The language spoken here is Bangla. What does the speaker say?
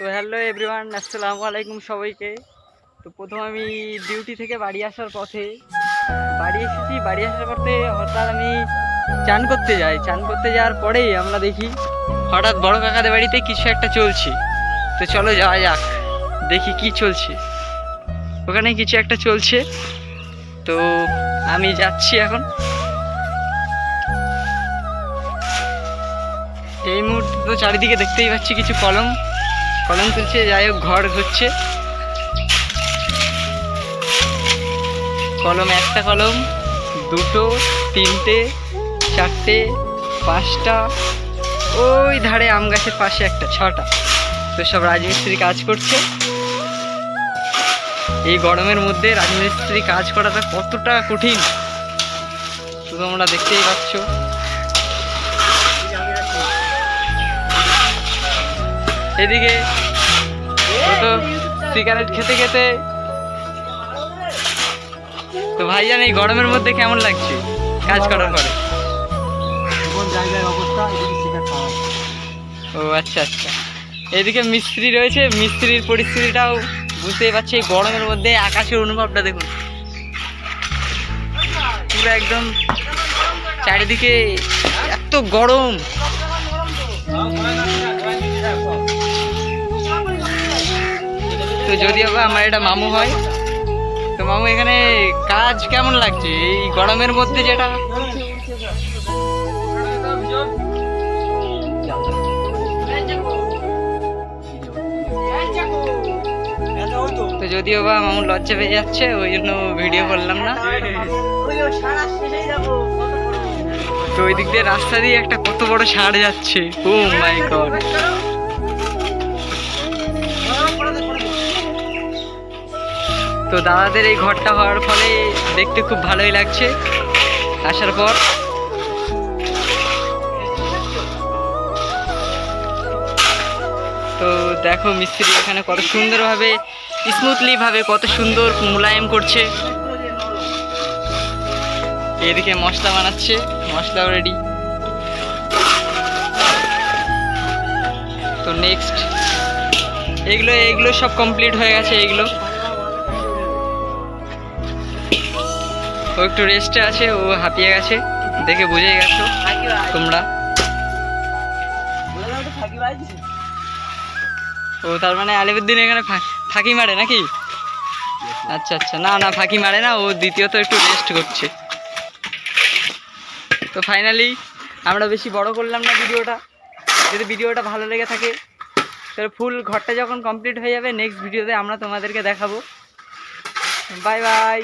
তো হ্যালো এভরিওয়ান, আসসালামু আলাইকুম সবাইকে। তো প্রথম আমি ডিউটি থেকে বাড়ি আসার পথে, বাড়ি এসেছি, বাড়ি আসার পথে হঠাৎ আমি চান করতে যাই। চান করতে যাওয়ার পরেই আমরা দেখি হঠাৎ বড় কাকাদের বাড়িতে কিছু একটা চলছে। তো চলো যাওয়া যাক, দেখি কি চলছে। ওখানে কিছু একটা চলছে। তো আমি যাচ্ছি এখন। এই মুহূর্তে তো চারিদিকে দেখতেই পাচ্ছি কিছু কলম। কলম তুলছে, যাই হোক, ঘর হচ্ছে কলম, একটা কলম, দুটো, তিনটে, চারটে, পাঁচটা। ওই ধারে আম গাছের পাশে একটা, ছটা। তো সব রাজমিস্ত্রি কাজ করছে। এই গরমের মধ্যে রাজমিস্ত্রি কাজ করাটা কতটা কঠিন। শুধু তোমরা দেখতেই পাচ্ছ। এদিকে তো সিগারেট খেতে খেতে তো ভাইজান এই গরমের মধ্যে কেমন লাগছে? কাজ করার পরে। ও আচ্ছা আচ্ছা। এদিকে মিস্ত্রি রয়েছে মিস্ত্রির পরিস্থিতিটাও বুঝতেই পারছি এই গরমের মধ্যে আকাশের অনুভবটা দেখুন। পুরো একদম চারিদিকে এত গরম। তো যদিও বা আমার এটা মামু হয়, তো মামু এখানে কাজ কেমন লাগছে? এই গরমের মধ্যে যেটা? তো যদিও বা মামু লজ্জা পেয়ে যাচ্ছে, ওই জন্য ভিডিও করলাম না। তো ওই দিক দিয়ে রাস্তা দিয়ে একটা কত বড় ষাঁড় যাচ্ছে। ও মাই গড তো দাদাদের এই ঘরটা হওয়ার ফলে দেখতে খুব ভালোই লাগছে। আসার পর। তো দেখো মিস্ত্রি এখানে কত সুন্দরভাবে স্মুথলি ভাবে কত সুন্দর মোলায়েম করছে। এদিকে মশলা বানাচ্ছে মশলা রেডি তো নেক্সট এগুলো এগুলো সব কমপ্লিট হয়ে গেছে, এগুলো। ও একটু রেস্টে আছে, ও হাঁপিয়ে গেছে। দেখে বুঝে গেছো তোমরা। ও তার মানে আলিবুদ্দিন এখানে ফাঁকি মারে নাকি? আচ্ছা আচ্ছা। না না, ফাঁকি মারে না, ও দ্বিতীয়ত একটু রেস্ট করছে। তো ফাইনালি আমরা বেশি বড় করলাম না ভিডিওটা। যদি ভিডিওটা ভালো লেগে থাকে, তাহলে ফুল ঘরটা যখন কমপ্লিট হয়ে যাবে নেক্সট ভিডিওতে আমরা তোমাদেরকে দেখাবো। Bye bye